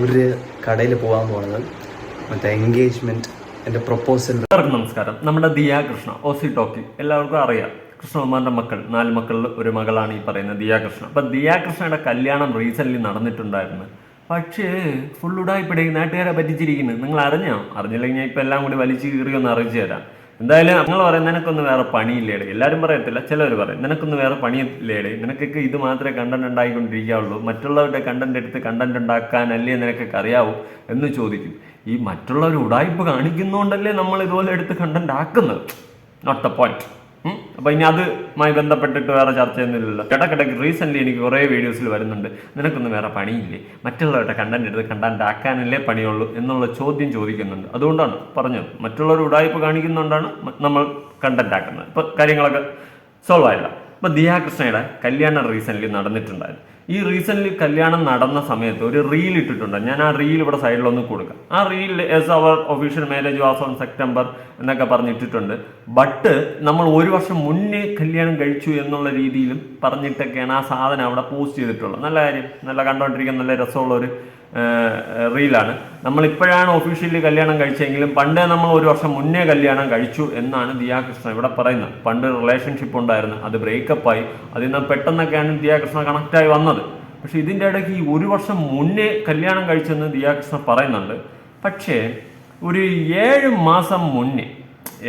ഒരു കടയിൽ പോകാൻ പോണത് മറ്റേ എൻഗേജ്മെന്റ് എന്റെ പ്രൊപ്പോസൽ നമസ്കാരം. നമ്മുടെ ദിയ കൃഷ്ണ ഓസി ടോക്കി. എല്ലാവർക്കും അറിയാം. കൃഷ്ണകുമാറിന്റെ മക്കൾ നാല് മക്കളിൽ ഒരു മകളാണ് ഈ പറയുന്നത് ദിയാകൃഷ്ണ അപ്പൊ ദിയ കൃഷ്ണയുടെ കല്യാണം റീസെന്റ് നടന്നിട്ടുണ്ടായിരുന്നു. പക്ഷേ ഫുൾ ഉടായിപ്പിടെ നാട്ടുകാരെ പറ്റിച്ചിരിക്കുന്നു. നിങ്ങൾ അറിഞ്ഞോ അറിഞ്ഞില്ലെങ്കിൽ ഞാൻ ഇപ്പൊ എല്ലാം കൂടി വലിച്ചു കീറിയൊന്ന് അറിയിച്ചു തരാം. എന്തായാലും നിങ്ങൾ പറയും നിനക്കൊന്നും വേറെ പണിയില്ലേടെ? എല്ലാവരും പറയത്തില്ല ചിലവർ പറയും നിനക്കൊന്നും വേറെ പണിയില്ലേടെ? നിനക്കൊക്കെ ഇത് മാത്രമേ കണ്ടന്റ് ഉണ്ടായിക്കൊണ്ടിരിക്കാവുള്ളൂ. മറ്റുള്ളവരുടെ കണ്ടന്റ് എടുത്ത് കണ്ടന്റ് ഉണ്ടാക്കാനല്ലേ നിനക്കൊക്കെ അറിയാവൂ? എന്ന് ചോദിക്കും. ഈ മറ്റുള്ളവർ ഉടായ്പ കാണിക്കുന്നതുകൊണ്ടല്ലേ നമ്മൾ ഇതുപോലെ എടുത്ത് കണ്ടന്റ് ആക്കുന്നത്? നോട്ട് ദ പോയിന്റ് അപ്പൊ ഇനി അതുമായി ബന്ധപ്പെട്ടിട്ട് വേറെ ചർച്ച ചർച്ചയൊന്നുമില്ലല്ലോ ഇടക്കിടക്ക് റീസെന്റ് എനിക്ക് കുറേ വീഡിയോസിൽ വരുന്നുണ്ട്. നിനക്കൊന്നും വേറെ പണിയില്ലേ? മറ്റുള്ളവരുടെ കണ്ടന്റ് എടുത്ത് കണ്ടന്റ് ആക്കാനല്ലേ പണിയുള്ളൂ എന്നുള്ള ചോദ്യം ചോദിക്കുന്നുണ്ട്. അതുകൊണ്ടാണ് പറഞ്ഞത്. മറ്റുള്ളവർ ഉടായ്പ കാണിക്കുന്നതുകൊണ്ടാണ് നമ്മൾ കണ്ടന്റ് ആക്കുന്നത്. ഇപ്പൊ കാര്യങ്ങളൊക്കെ സോൾവ് ആയില്ല. ഇപ്പൊ ദിയാ കൃഷ്ണയുടെ കല്യാണം റീസെന്റ് നടന്നിട്ടുണ്ടായിരുന്നു. ഈ റീസെന്റ് കല്യാണം നടന്ന സമയത്ത് ഒരു റീൽ ഇട്ടിട്ടുണ്ട്. ഞാൻ ആ റീൽ ഇവിടെ സൈഡിലൊന്ന് കൊടുക്കാം. ആ reels our official marriage was on September എന്നൊക്കെ പറഞ്ഞിട്ടിട്ടുണ്ട് ബട്ട് നമ്മൾ ഒരു വർഷം മുന്നേ കല്യാണം കഴിച്ചു എന്നുള്ള രീതിയിലും പറഞ്ഞിട്ടൊക്കെയാണ് ആ സാധനം അവിടെ പോസ്റ്റ് ചെയ്തിട്ടുള്ളത്. നല്ല കാര്യം. നല്ല കണ്ടോണ്ടിരിക്കാൻ നല്ല രസമുള്ള ഒരു റീലാണ്. നമ്മളിപ്പോഴാണ് ഒഫീഷ്യലി കല്യാണം കഴിച്ചെങ്കിലും പണ്ടേ നമ്മൾ ഒരു വർഷം മുന്നേ കല്യാണം കഴിച്ചു എന്നാണ് ദിയാകൃഷ്ണ ഇവിടെ പറയുന്നത്. പണ്ട് റിലേഷൻഷിപ്പ് ഉണ്ടായിരുന്നു അത് ബ്രേക്കപ്പായി അതിൽ നിന്ന് പെട്ടെന്നൊക്കെയാണ് ദിയാകൃഷ്ണ കണക്റ്റായി വന്നത്. പക്ഷെ ഇതിന്റെ ഇടയ്ക്ക് ഈ ഒരു വർഷം മുന്നേ കല്യാണം കഴിച്ചെന്ന് ദിയാകൃഷ്ണ പറയുന്നുണ്ട്. പക്ഷേ ഒരു ഏഴ് മാസം മുന്നേ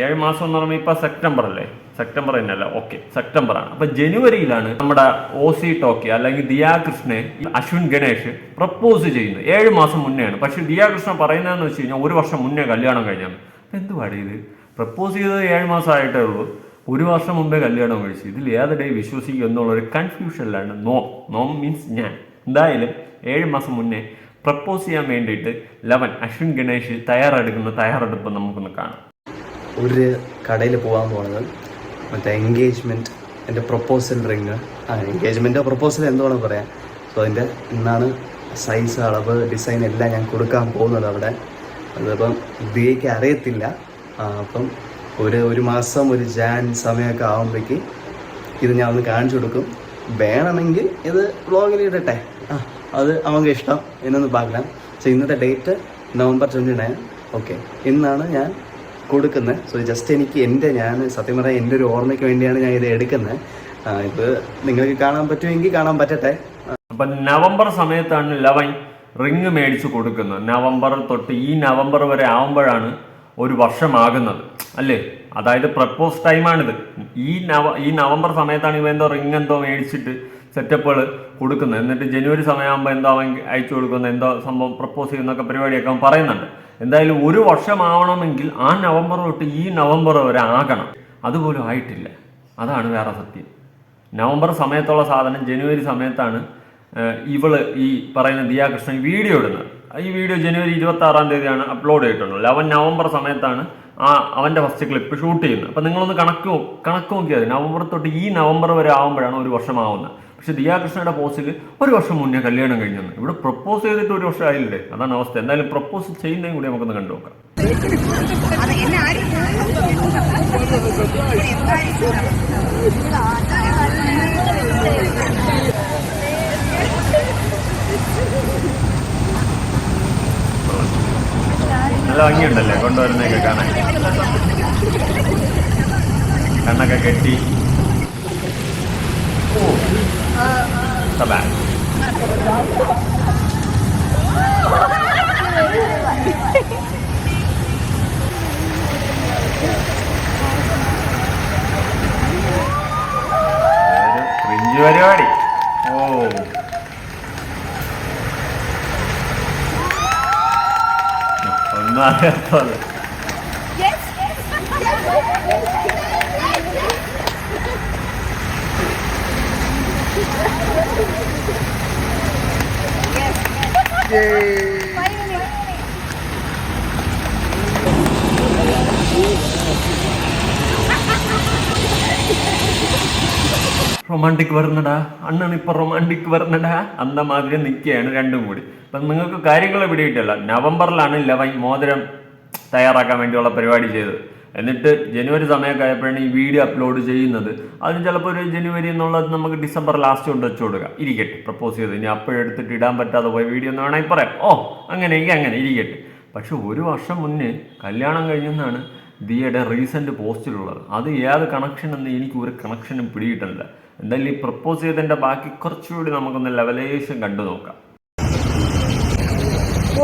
ഏഴ് മാസം എന്ന് പറയുമ്പോൾ ഇപ്പോൾ സെപ്റ്റംബർ അല്ലേ? സെപ്റ്റംബർ തന്നെയല്ല ഓക്കെ സെപ്റ്റംബർ ആണ്. അപ്പൊ ജനുവരിയിലാണ് നമ്മുടെ ഒ സി ടോക്കി അല്ലെങ്കിൽ ദിയാകൃഷ്ണനെ അശ്വിൻ ഗണേഷ് പ്രപ്പോസ് ചെയ്യുന്നത്. ഏഴ് മാസം മുന്നെയാണ്. പക്ഷെ ദിയാകൃഷ്ണ പറയുന്നതെന്ന് വെച്ച് കഴിഞ്ഞാൽ ഒരു വർഷം മുന്നേ കല്യാണം കഴിഞ്ഞാണ് അപ്പൊ എന്തുവാടി ഇത്? പ്രപ്പോസ് ചെയ്തത് ഏഴ് മാസം ആയിട്ടേ ഉള്ളൂ. ഒരു വർഷം മുമ്പേ കല്യാണം കഴിച്ചു. ഇതിൽ ഏതിടെ വിശ്വസിക്കും എന്നുള്ള ഒരു കൺഫ്യൂഷനിലാണ് നോ നോ മീൻസ് ഞാൻ. എന്തായാലും ഏഴ് മാസം മുന്നേ പ്രപ്പോസ് ചെയ്യാൻ വേണ്ടിയിട്ട് ലവൻ അശ്വിൻ ഗണേഷ് തയ്യാറെടുക്കുന്ന തയ്യാറെടുപ്പ് നമുക്കൊന്ന് കാണാം. ഒരു കടയിൽ പോകാൻ പോണത് മറ്റേ എൻഗേജ്മെന്റ് എന്റെ പ്രൊപ്പോസൽ റിങ് ആ എൻഗേജ്മെന്റോ പ്രൊപ്പോസൽ എന്തുവാണ് പറയാം? സോ അതിന്റെ ഇന്നാണ് സൈസ് അളവ് ഡിസൈൻ എല്ലാം ഞാൻ കൊടുക്കാൻ പോകുന്നത് അവിടെ. അതിപ്പം ദിയയ്ക്ക് അറിയത്തില്ല. അപ്പം ഒരു ഒരു മാസം ഒരു ജാൻ സമയമൊക്കെ ആകുമ്പോഴേക്ക് ഇത് ഞാൻ ഒന്ന് കാണിച്ചു കൊടുക്കും. വേണമെങ്കിൽ ഇത് വ്ളോഗിൽ ഇടട്ടെ. ആ അത് അവർക്ക് ഇഷ്ടം. എന്നൊന്ന് പാകലാം സോ ഇന്നത്തെ date November twenty nine okay ഇന്നാണ് ഞാൻ കൊടുക്കുന്നത്. സോ ജസ്റ്റ് എനിക്ക് എന്റെ ഞാൻ സത്യം പറയാൻ എന്റെ ഒരു ഓർമ്മയ്ക്ക് വേണ്ടിയാണ് ഞാൻ ഇത് എടുക്കുന്നത്. ഇത് നിങ്ങൾക്ക് കാണാൻ പറ്റുമെങ്കിൽ കാണാൻ പറ്റട്ടെ. അപ്പൊ നവംബർ സമയത്താണ് ലവൻ റിങ് മേടിച്ചു കൊടുക്കുന്നത്. നവംബർ തൊട്ട് ഈ നവംബർ വരെ ആവുമ്പോഴാണ് ഒരു വർഷമാകുന്നത്. അല്ലേ? അതായത് പ്രപ്പോസ് ടൈമാണിത്. ഈ നവ ഈ നവംബർ സമയത്താണ് ഇവ എന്തോ റിങ് എന്തോ മേടിച്ചിട്ട് സെറ്റപ്പുകൾ കൊടുക്കുന്നത്. എന്നിട്ട് ജനുവരി സമയമാകുമ്പോൾ എന്തോ അവൻ അയച്ചു കൊടുക്കുന്നത് എന്തോ സംഭവം പ്രപ്പോസ് ചെയ്യുന്നൊക്കെ പരിപാടിയൊക്കെ അവൻ പറയുന്നുണ്ട്. എന്തായാലും ഒരു വർഷമാവണമെങ്കിൽ ആ നവംബർ തൊട്ട് ഈ നവംബർ വരെ ആകണം. അതുപോലും ആയിട്ടില്ല. അതാണ് വേറെ സത്യം. നവംബർ സമയത്തുള്ള സാധനം ജനുവരി സമയത്താണ് ഇവൾ ഈ പറയുന്ന ദിയാകൃഷ്ണൻ വീഡിയോ ഇടുന്നത്. ഈ വീഡിയോ ജനുവരി ഇരുപത്തി ആറാം തീയതിയാണ് അപ്ലോഡ് ചെയ്തിട്ടുള്ളത്. അവൻ നവംബർ സമയത്താണ് ആ അവന്റെ ഫസ്റ്റ് ക്ലിപ്പ് ഷൂട്ട് ചെയ്യുന്നത്. അപ്പം നിങ്ങളൊന്ന് കണക്ക് കണക്ക് നോക്കിയാൽ നവംബർ തൊട്ട് ഈ നവംബർ വരെ ആകുമ്പോഴാണ് ഒരു വർഷമാവുന്നത്. പക്ഷെ ദിയാകൃഷ്ണയുടെ പോസ്റ്റിൽ ഒരു വർഷം മുന്നേ കല്യാണം കഴിഞ്ഞെന്ന്. ഇവിടെ പ്രപ്പോസ് ചെയ്തിട്ട് ഒരു വർഷം ആയില്ലേ? അതാണ് അവസ്ഥ. എന്തായാലും പ്രപ്പോസ് ചെയ്യുന്നതും കൂടി നമുക്കൊന്ന് കണ്ടുനോക്കാം നല്ല ഭംഗിയുണ്ടല്ലേ? കൊണ്ടുവരുന്നതൊക്കെ കാണാൻ. കണ്ണൊക്കെ കെട്ടി ഓ സബാ ഒരു ക്രിഞ്ച് പരിപാടി ഓ ഒന്നും അറിയാത്തത് റൊമാന്റിക് വരുന്നടാ. അണ്ണാണ് ഇപ്പൊ റൊമാന്റിക് വരുന്നടാ. അന്ന മാതിരി നിൽക്കുകയാണ് രണ്ടും കൂടി. അപ്പം നിങ്ങൾക്ക് കാര്യങ്ങൾ പിടിയിട്ടല്ല നവംബറിലാണ് ലവൻ മോതിരം തയ്യാറാക്കാൻ വേണ്ടിയുള്ള പരിപാടി ചെയ്തത്. എന്നിട്ട് ജനുവരി സമയമൊക്കെ ആയപ്പോഴാണ് ഈ വീഡിയോ അപ്ലോഡ് ചെയ്യുന്നത്. അതിന് ചിലപ്പോൾ ഒരു ജനുവരി എന്നുള്ളത് നമുക്ക് ഡിസംബർ ലാസ്റ്റ് കൊണ്ട് വെച്ച് ഇരിക്കട്ടെ. പ്രപ്പോസ് ചെയ്ത്. ഇനി അപ്പോഴെടുത്തിട്ട് ഇടാൻ പറ്റാതെ പോയ വീഡിയോ എന്ന് വേണമെങ്കിൽ പറയാം. ഓ അങ്ങനെ എങ്കിൽ അങ്ങനെ. ഇരിക്കട്ടെ. പക്ഷെ ഒരു വർഷം മുന്നേ കല്യാണം കഴിഞ്ഞെന്നാണ് ദിയയുടെ റീസെന്റ് പോസ്റ്റിലുള്ളത് അത് ഏത് കണക്ഷൻ എന്ന് എനിക്ക് ഒരു കണക്ഷനും പിടിയിട്ടില്ല എന്തായാലും ഈ പ്രപ്പോസ് ചെയ്തതിന്റെ ബാക്കി കുറച്ചുകൂടി നമുക്കൊന്ന് ലെവലേഷൻ കണ്ടു നോക്കാം.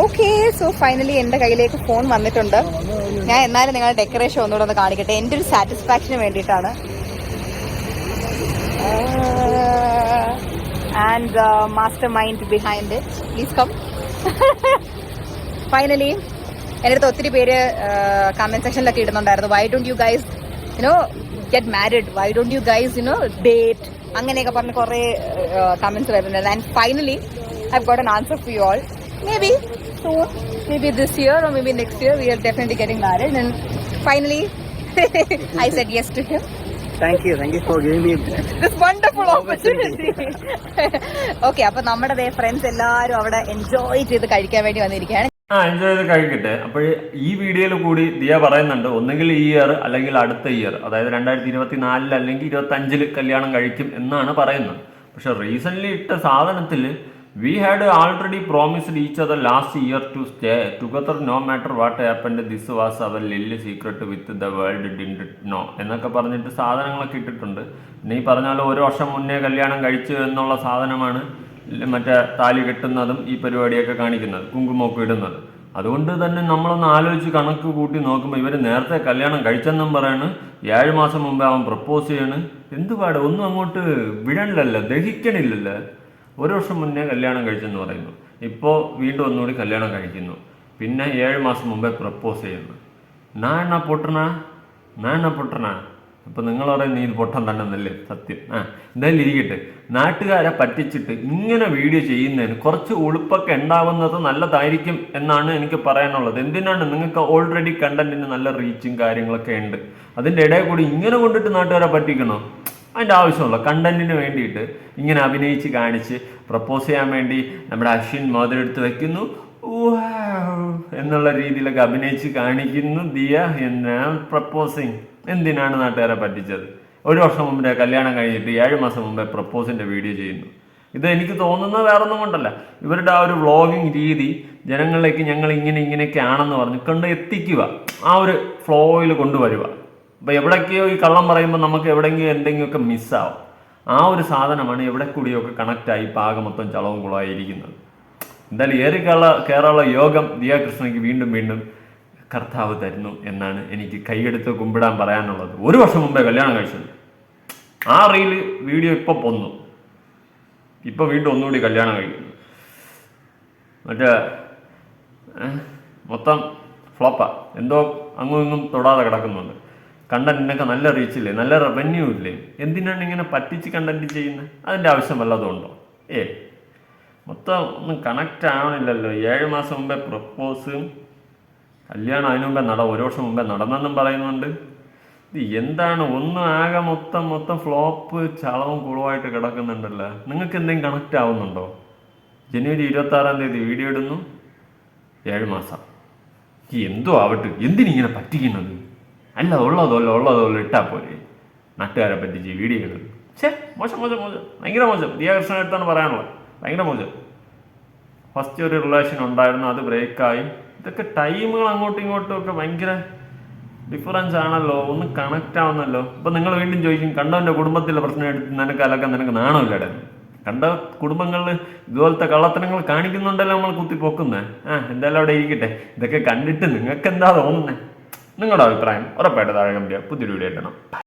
ഓക്കെ സോ ഫൈനലി എന്റെ കയ്യിലേക്ക് ഫോൺ വന്നിട്ടുണ്ട്. ഞാൻ എന്നാലും നിങ്ങളുടെ ഡെക്കറേഷൻ ഒന്നുകൂടെ ഒന്ന് കാണിക്കട്ടെ. എന്റെ ഒരു സാറ്റിസ്ഫാക്ഷന് വേണ്ടിയിട്ടാണ്. And master mind behind it please come finally എന്റെ അടുത്ത് ഒത്തിരി പേര് കമന്റ് സെക്ഷനിലൊക്കെ ഇടുന്നുണ്ടായിരുന്നു. Why don't you guys you know get married why don't you guys you know date അങ്ങനെയൊക്കെ പറഞ്ഞ് കുറേ കമന്റ്സ് വരുന്നുണ്ട് and finally I got an answer for you all maybe this year or maybe next year we are definitely getting married and finally I said yes to him thank you thank you for giving me this wonderful opportunity okay അപ്പൊ നമ്മുടെ friends എല്ലാവരും അവിടെ enjoy ചെയ്ത് കഴിക്കാൻ വേണ്ടി വന്നിരിക്കുകയാണ്. ആ enjoy ചെയ്ത് കഴിക്കട്ടെ. അപ്പോൾ ഈ വീഡിയോയിൽ കൂടി ദിയ പറയുന്നുണ്ട് ഒന്നുകിൽ ഈ ഇയർ അല്ലെങ്കിൽ അടുത്ത ഇയർ അതായത് രണ്ടായിരത്തി ഇരുപത്തി നാലിൽ അല്ലെങ്കിൽ ഇരുപത്തി അഞ്ചിൽ കല്യാണം കഴിക്കും എന്നാണ് പറയുന്നത്. പക്ഷെ റീസെന്റ് ഇട്ട സാധനത്തിൽ we had already promised each other last year to stay together no matter what happened this was our lil secret with the world didn't know എന്നൊക്കെ പറഞ്ഞിട്ട് സാധനങ്ങളൊക്കെ ഇട്ടിട്ടുണ്ട്. നീ പറഞ്ഞാലും ഒരു വർഷം മുന്നേ കല്യാണം കഴിച്ചു എന്നുള്ള സാധനമാണ് മറ്റേ താലി കെട്ടുന്നതും ഈ പരിപാടിയൊക്കെ കാണിക്കുന്നത് കുങ്കുമൊക്കെ ഇടുന്നത്. അതുകൊണ്ട് തന്നെ നമ്മളൊന്ന് ആലോചിച്ച് കണക്ക് കൂട്ടി നോക്കുമ്പോൾ ഇവർ നേരത്തെ കല്യാണം കഴിച്ചെന്നും പറയാണ് ഏഴ് മാസം മുമ്പേ അവൻ പ്രപ്പോസ് ചെയ്യാണ്. എന്ത് പാട ഒന്നും അങ്ങോട്ട് വിടണില്ലല്ലോ ദഹിക്കണില്ലല്ലോ. ഒരു വർഷം മുന്നേ കല്യാണം കഴിച്ചെന്ന് പറയുന്നു. ഇപ്പോൾ വീണ്ടും ഒന്നുകൂടി കല്യാണം കഴിക്കുന്നു. പിന്നെ ഏഴ് മാസം മുമ്പേ പ്രപ്പോസ് ചെയ്യുന്നു. നാ എന്നാ പൊട്ടണ? നാ എന്നാ പൊട്ടണ? അപ്പൊ നിങ്ങൾ പറയും നീ ഇത് പൊട്ടൻ തന്നെ എന്നല്ലേ സത്യം. ആ എന്തായാലും ഇരിക്കട്ടെ. നാട്ടുകാരെ പറ്റിച്ചിട്ട് ഇങ്ങനെ വീഡിയോ ചെയ്യുന്നതിന് കുറച്ച് ഉളുപ്പൊക്കെ ഉണ്ടാവുന്നത് നല്ലതായിരിക്കും എന്നാണ് എനിക്ക് പറയാനുള്ളത്. എന്തിനാണ് നിങ്ങൾക്ക് ഓൾറെഡി കണ്ടന്റിന് നല്ല റീച്ചും കാര്യങ്ങളൊക്കെ ഉണ്ട്? അതിന്റെ ഇടയിൽ കൂടി ഇങ്ങനെ കൊണ്ടിട്ട് നാട്ടുകാരെ പറ്റിക്കണോ? അതിന്റെ ആവശ്യമുള്ള കണ്ടന്റിന് വേണ്ടിയിട്ട് ഇങ്ങനെ അഭിനയിച്ച് കാണിച്ച് പ്രപ്പോസ് ചെയ്യാൻ വേണ്ടി നമ്മുടെ അശ്വിൻ മോതിരെടുത്ത് വെക്കുന്നു. എന്നുള്ള രീതിയിലൊക്കെ അഭിനയിച്ച് കാണിക്കുന്നു ദിയ എന്ന പ്രപ്പോസിങ് എന്തിനാണ് നാട്ടുകാരെ പറ്റിച്ചത്? ഒരു വർഷം മുമ്പേ കല്യാണം കഴിഞ്ഞിട്ട് ഏഴ് മാസം മുമ്പേ പ്രപ്പോസിന്റെ വീഡിയോ ചെയ്യുന്നു. ഇത് എനിക്ക് തോന്നുന്നത് വേറൊന്നും കൊണ്ടല്ല. ഇവരുടെ ആ ഒരു വ്ളോഗിങ് രീതി ജനങ്ങളിലേക്ക് ഞങ്ങൾ ഇങ്ങനെ ഇങ്ങനെയൊക്കെ ആണെന്ന് പറഞ്ഞ് കണ്ട് എത്തിക്കുക. ആ ഒരു ഫ്ലോയിൽ കൊണ്ടുവരിക. അപ്പോൾ എവിടേക്കോ ഈ കള്ളം പറയുമ്പോൾ നമുക്ക് എവിടെയെങ്കിലും എന്തെങ്കിലുമൊക്കെ മിസ്സാവും. ആ ഒരു സാധനമാണ് എവിടെ കൂടിയൊക്കെ കണക്റ്റായി പാകം മൊത്തം ചളവും കുളമായിരിക്കുന്നത് എന്തായാലും ഏറി കേരള കേരള യോഗം ദിയാകൃഷ്ണയ്ക്ക് വീണ്ടും വീണ്ടും കർത്താവ് തരുന്നു എന്നാണ് എനിക്ക് കൈയെടുത്ത് കുമ്പിടാൻ പറയാനുള്ളത്. ഒരു വർഷം മുമ്പേ കല്യാണം കഴിച്ചത്. ആ റീൽ വീഡിയോ ഇപ്പൊ പൊന്നു. ഇപ്പൊ വീണ്ടും ഒന്നുകൂടി കല്യാണം കഴിക്കുന്നു. മറ്റേ മൊത്തം ഫ്ലോപ്പാ. എന്തോ അങ്ങും ഇങ്ങും തൊടാതെ കിടക്കുന്നുണ്ട്. കണ്ടന്റിനൊക്കെ നല്ല റീച്ചില്ലേ നല്ല റവന്യൂ ഇല്ലേ? എന്തിനാണ് ഇങ്ങനെ പറ്റിച്ച് കണ്ടന്റ് ചെയ്യുന്നത് അതിന്റെ ആവശ്യം വല്ലതും ഉണ്ടോ? ഏ മൊത്തം ഒന്നും കണക്റ്റ് ആവണില്ലല്ലോ. ഏഴ് മാസം മുമ്പേ പ്രപ്പോസും കല്യാണം അതിനു മുമ്പേ നട ഒരു വർഷം മുമ്പേ നടന്നെന്നും പറയുന്നുണ്ട്. ഇത് എന്താണ്? ഒന്നും ആകെ മൊത്തം മൊത്തം ഫ്ലോപ്പ് ചളവും കുളവുമായിട്ട് കിടക്കുന്നുണ്ടല്ലോ? നിങ്ങൾക്ക് എന്തെങ്കിലും കണക്റ്റ് ആവുന്നുണ്ടോ? ജനുവരി ഇരുപത്തി ആറാം തീയതി വീഡിയോ ഇടുന്നു. ഏഴ് മാസം. എന്തോ ആവട്ടെ? എന്തിനിങ്ങനെ പറ്റിക്കുന്നത്? അല്ല ഉള്ളതല്ല ഉള്ളതല്ല ഇട്ടാ പോലെ നാട്ടുകാരെ പറ്റിച്ച് വീഡിയോ ഇടുന്നു. ഛേ മോശം മോശം മോശം. ഭയങ്കര മോശം. ദിയാകൃഷ്ണൻ അടുത്താണ് പറയാനുള്ളത്. ഭയങ്കര മോശം. ഫസ്റ്റ് ഒരു റിലേഷൻ ഉണ്ടായിരുന്നു അത് ബ്രേക്കായി ഇതൊക്കെ ടൈമുകൾ അങ്ങോട്ടും ഇങ്ങോട്ടും ഒക്കെ ഭയങ്കര ഡിഫറൻസ് ആണല്ലോ. ഒന്ന് കണക്റ്റ് ആവുന്നല്ലോ. ഇപ്പൊ നിങ്ങൾ വീണ്ടും ചോദിക്കും കണ്ടവന്റെ കുടുംബത്തിലെ പ്രശ്നം എടുത്ത് നിനക്ക് അലക്കാൻ നിനക്ക് നാണമില്ലടെ കണ്ട കുടുംബങ്ങളിൽ ഇതുപോലത്തെ കള്ളത്തനങ്ങൾ കാണിക്കുന്നുണ്ടല്ലോ നമ്മൾ കുത്തി പൊക്കുന്നേ. ആ എന്തായാലും അവിടെ ഇരിക്കട്ടെ. ഇതൊക്കെ കണ്ടിട്ട് നിങ്ങൾക്ക് എന്താ തോന്നുന്നത് നിങ്ങളുടെ അഭിപ്രായം ഉറപ്പായിട്ട് താഴെ കമ്പിയ പുതിയൊരു വീഡിയോ ഇടണം